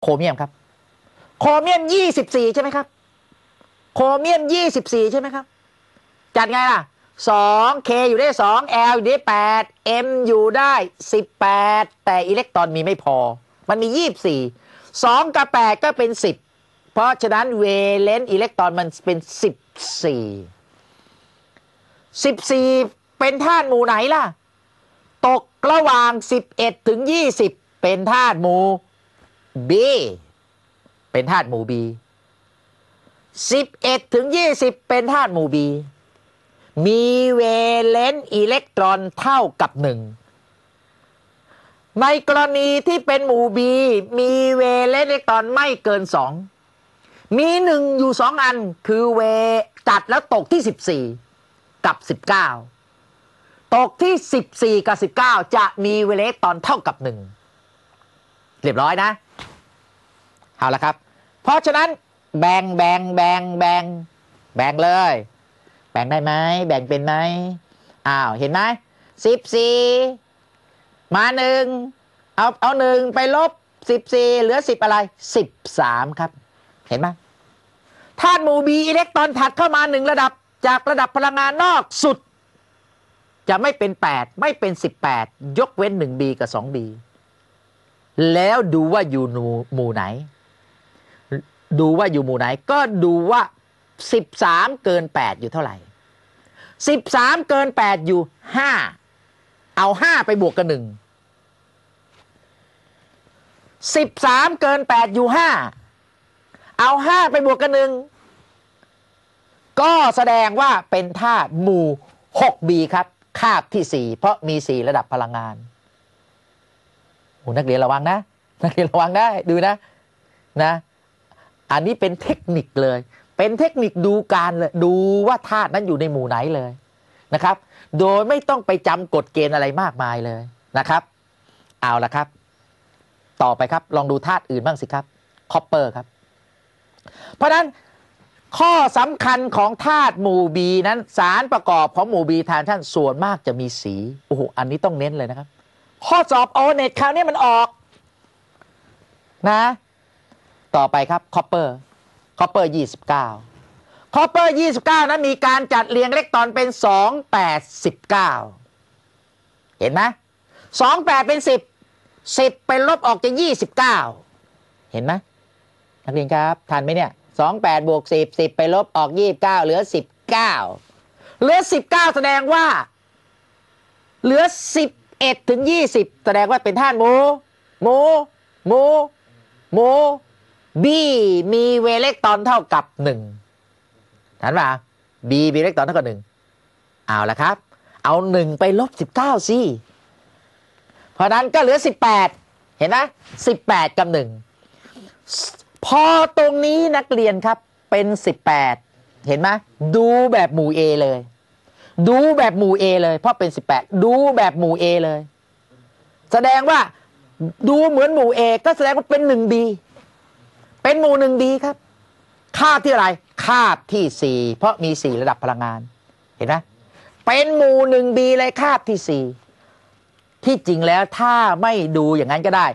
โครเมียมครับ โครเมียมยี่สิบสี่ใช่ไหมครับ โครเมียมยี่สิบสี่ใช่ไหมครับ จัดไงล่ะสองเคอยู่ได้สองแอลอยู่ได้แปดเอ็มอยู่ได้สิบแปดแต่อิเล็กตรอนมีไม่พอ มันมียี่บสี่สองกับแปดก็เป็นสิบเพราะฉะนั้นเวเลนต์อิเล็กตรอนมันเป็นสิบสี่สิบสี่เป็นธาตุหมู่ไหนล่ะ ตกระหว่าง11ถึง20เป็นธาตุหมู่ B เป็นธาตุหมู่ B 11ถึง20 เป็นธาตุหมู่ B มีเวเลนต์อิเล็กตรอนเท่ากับ1ในกรณีที่เป็นหมู่ B มีเวเลนต์อิเล็กตรอนไม่เกิน2มีหนึ่งอยู่สองอันคือเวจัดแล้วตกที่ 14 กับ 19 ตกที่ 14 กับ 19 จะมีเวเลตอนเท่ากับ1เรียบร้อยนะ เอาละครับ เพราะฉะนั้นแบ่งแบ่งแบ่งแบ่งแบ่งเลย แบ่งได้ไหมแบ่งเป็นไหมอ้าวเห็นไหมสิบสี่มาหนึ่งเอาเอาหนึ่งไปลบสิบสี่เหลือสิบอะไรสิบสามครับ เห็นไหมธาตุหมู่บีอิเล็กตรอนถัดเข้ามาหนึ่งระดับจากระดับพลังงานนอกสุด จะไม่เป็น 8 ไม่เป็น 18 ยกเว้น 1B กับ 2B แล้วดูว่าอยู่หมู่ไหน ดูว่าอยู่หมู่ไหน ก็ดูว่า13เกิน8อยู่เท่าไหร่13เกิน8อยู่5เอา5ไปบวกกับ1 13เกิน8อยู่5เอา5ไปบวกกับ1ก็แสดงว่าเป็นธาตุหมู่ 6B ครับ คาบที่ 4 เพราะมี 4 ระดับพลังงานโอ้นักเรียนระวังนะ นักเรียนระวังได้ดูนะนะ อันนี้เป็นเทคนิคเลย เป็นเทคนิคดูการเลยดูว่าธาตุนั้นอยู่ในหมู่ไหนเลยนะครับ โดยไม่ต้องไปจำกฎเกณฑ์อะไรมากมายเลยนะครับ เอาละครับ ต่อไปครับ ลองดูธาตุอื่นบ้างสิครับคอปเปอร์ครับ เพราะฉะนั้นข้อสำคัญของธาตุหมู่บีนั้นสารประกอบของหมู่บีทานท่านส่วนมากจะมีสีโอ้โหอันนี้ต้องเน้นเลยนะครับ ข้อสอบโอเน็ตคราวนี้มันออก นะ ต่อไปครับคอปเปอร์คอปเปอร์ยี่สิบเก้าคอปเปอร์ยี่สิบเก้านั้นมีการจัดเรียงเล็กตอนเป็นสองแปดสิบเก้าเห็นไหมสองแปดเป็นสิบสิบไปลบออกจะยี่สิบเก้าเห็นไหมนักเรียนครับทันไหมเนี่ยสองแปดบวกสิบสิบไปลบออกยี่บเก้าเหลือสิบเก้าเหลือสิบเก้าแสดงว่า เหลือสิบเอ็ดถึงยี่สิบแสดงว่าเป็นธาตุโมโมโมโม บีมีเวเล็กตอนเท่ากับหนึ่งทันป่ะบีมีเล็กตอนเท่ากับหนึ่งเอาละครับ เอาหนึ่งไปลบสิบเก้าสิเพราะนั้นก็เหลือสิบแปดเห็นไหมสิบแปดกับหนึ่งพอตรงนี้นักเรียนครับเป็น18เห็นไหมดูแบบหมู่ A เลย ดูแบบหมู่ A เลย เพราะเป็น18ดูแบบหมู่ A เลย แสดงว่าดูเหมือนหมู่ A ก็แสดงว่าเป็น 1B เป็นหมู่ 1B ครับคาบที่อะไรคาบที่4เพราะมี4ระดับพลังงาน เห็นไหมเป็นหมู่ 1B เลยคาบที่4ที่จริงแล้วถ้าไม่ดูอย่างนั้นก็ได้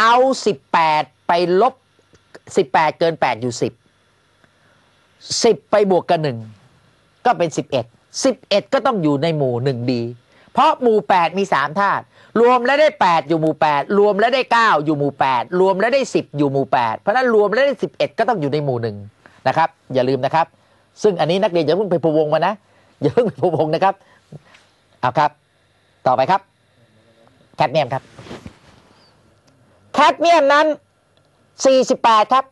เอา18ไปลบสิบแปดเกินแปดอยู่สิบสิบไปบวกกันหนึ่งก็เป็นสิบเอ็ดสิบเอ็ดก็ต้องอยู่ในหมู่หนึ่งบี เพราะหมู่แปดมีสามธาตุรวมแล้วได้แปดอยู่หมู่แปดรวมแล้วได้เก้าอยู่หมู่แปดรวมแล้วได้สิบอยู่หมู่แปดเพราะนั้นรวมแล้วได้สิบเอ็ดก็ต้องอยู่ในหมู่หนึ่งนะครับอย่าลืมนะครับ ซึ่งอันนี้นักเรียนอย่าเพิ่งไปพวงมานะอย่าเพิ่งไปพวงนะครับเอาครับ ต่อไปครับ แคดเมียมครับ แคดเมียมนั้น 48 ครับ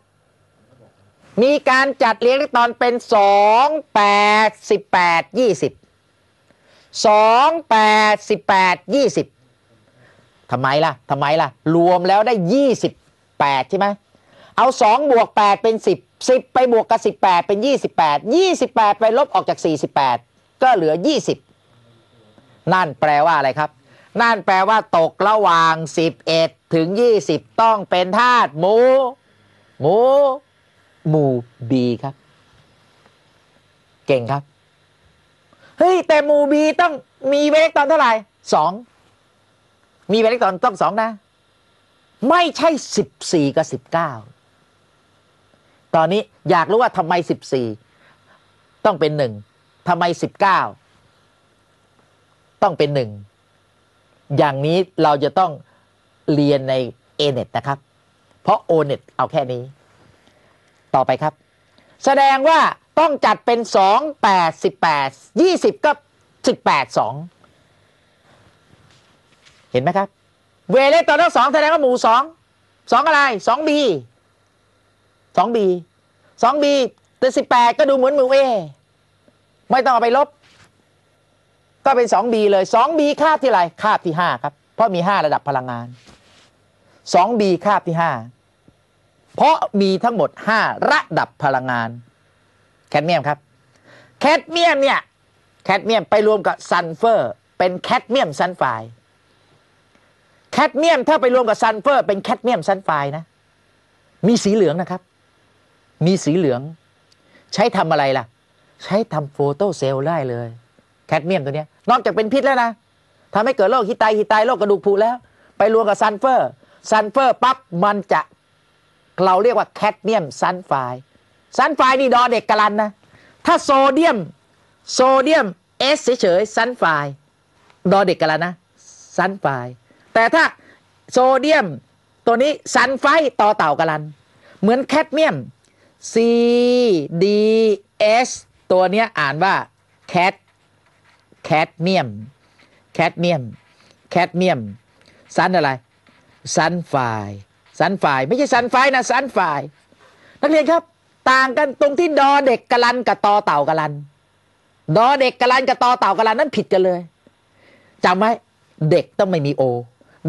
มีการจัดเรียงตอนเป็น 2 8 18 20 สองแปดสิบแปดยี่สิบทำไมล่ะทำไมล่ะ รวมแล้วได้ยี่สิบแปดใช่ไหมเอาสองบวกแปดเป็นสิบสิบไปบวกกับสิบแปดเป็นยี่สิบแปดยี่สิบแปดไปลบออกจากสี่สิบแปดก็เหลือยี่สิบนั่นแปลว่าอะไรครับ นั่นแปลว่าตกระหว่างสิบเอ็ดถึงยี่สิบต้องเป็นธาตุหมู หมู หมูบีครับ เก่งครับ แต่หมู่บีต้องมีเวกตอนเท่าไหร่สองมีเวกตอนต้องสองนะ ไม่ใช่14กับ19ตอนนี้อยากรู้ว่าทำไม14ต้องเป็นหนึ่งทำไม19ต้องเป็นหนึ่งอย่างนี้เราจะต้องเรียนใน a n e t นะครับ เพราะ o n e t เอาแค่นี้ ต่อไปครับ แสดงว่า ต้องจัดเป็น2 8 18 20ก็18 2เห็นไหมครับ เวเลสตอนนั้นสองแสดงว่าหมู่สองสองอะไรสองบีสองบีสองบีแต่สิบแปดก็ดูเหมือนหมู่เอไม่ต้องเอาไปลบ ก็เป็นสองบีเลยสองบีคาบที่ไรคาบที่ห้าครับ เพราะมีห้าระดับพลังงานสองบีคาบที่ห้าเพราะมีทั้งหมดห้าระดับพลังงาน แคดเมียมครับ แคดเมียมเนี่ย แคดเมียมไปรวมกับซัลเฟอร์ เป็นแคดเมียมซัลไฟด์แคดเมียมถ้าไปรวมกับซัลเฟอร์ เป็นแคดเมียมซัลไฟด์นะ มีสีเหลืองนะครับ มีสีเหลือง ใช้ทำอะไรล่ะ ใช้ทำโฟโตเซลล์ได้เลย แคดเมียมตัวนี้นอกจากเป็นพิษแล้วนะทำให้เกิดโรคฮิตไตฮิตไตโรคกระดูกผุแล้ว ไปรวมกับซัลเฟอร์ซัลเฟอร์ปั๊บมันจะเราเรียกว่าแคดเมียมซัลไฟด์ ซัลไฟนี่ดอเด็กกะลันนะ ถ้าโซเดียม โซเดียมเอสเฉยๆซัลไฟดอเด็กกะลันนะซัลไฟแต่ถ้าโซเดียมตัวนี้ซันไฟต์ต่อเต่ากะลัน เหมือนแคดเมียม C D S ตัวเนี้ยอ่านว่าแคดแคดเมียมแคดเมียมแคดเมียมซันอะไรซันไฟซันไฟไม่ใช่ซันไฟนะซันไฟนักเรียนครับ ต่างกันตรงที่ดอเด็กกะลันกับตอเต่ากะลัน ดอเด็กกะลันกับตอเต่ากะลันนั้นผิดกันเลยจำไว้เด็กต้องไม่มีโอ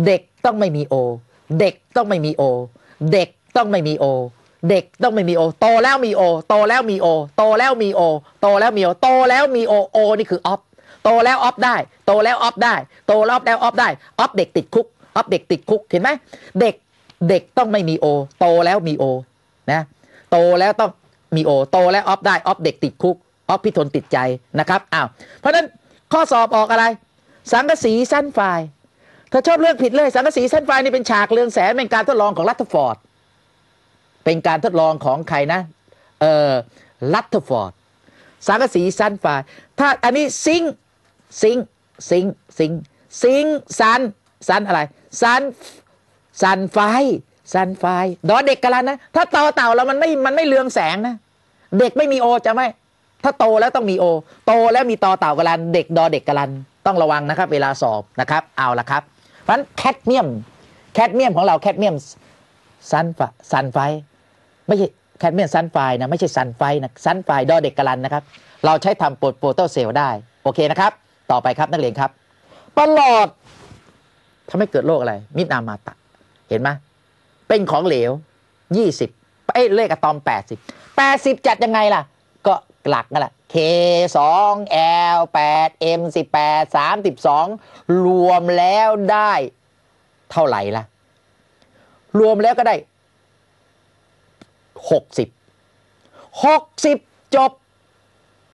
เด็กต้องไม่มีโอ เด็กต้องไม่มีโอ เด็กต้องไม่มีโอ เด็กต้องไม่มีโอ โตแล้วมีโอ โตแล้วมีโอ โตแล้วมีโอ โตแล้วมีโอ โตแล้วมีโอโอนี่คือออฟโตแล้วออฟได้ โตแล้วออฟได้ โตแล้วแล้วออฟได้ออฟเด็กติดคุกออฟเด็กติดคุกเห็นไหมเด็กเด็กต้องไม่มีโอ โตแล้วมีโอนะ โตแล้วต้องมีโอโตแล้วออฟได้ออฟเด็กติดคุกออฟพิทนติดใจนะครับอ้าวเพราะนั้นข้อสอบออกอะไร สังกะสีสั้นไฟเธอชอบเลือกผิดเลย สังกะสีสั้นไฟนี่เป็นฉากเรืองแสงเป็นการทดลองของรัตเทอร์ฟอร์ดเป็นการทดลองของใครนะเออรัตเทอร์ฟอร์ดสังกะสีสั้นไฟถ้าอันนี้ซิงซิงซิงซิงซิงซันซันอะไรซันซันไฟ ซันไฟดอเด็กกันล้วนะ ถ้าต่อเต่าแล้วมันไม่มันไม่เรืองแสงนะ เด็กไม่มีโอจะไหมถ้าโตแล้วต้องมีโอ โตแล้วมีต่อเต่ากะลัน เด็กดอเด็กกะลันต้องระวังนะครับ เวลาสอบนะครับ เอาละครับเพราะฉะนั้นแคดเมียมแคดเมียมของเราแคดเมียมซันฟซันไฟไม่ใช่แคดเมียมซันไฟนะไม่ใช่ซันไฟนะซันไฟดอเด็กกะลันนะครับ เราใช้ทำโปรโปรโตเซลล์ได้โอเคนะครับ ต่อไปครับนักเรียนครับ ประหลอดทำให้เกิดโรคอะไร มิดนามาตะ เห็นไหม เป็นของเหลว 20เอ้ยเลขอะตอม 80 80 จัดยังไงล่ะ ก็หลักนั่นแหละ K 2 L 8 M 18 32 รวมแล้วได้เท่าไหร่ล่ะ รวมแล้วก็ได้ 60 60 จบ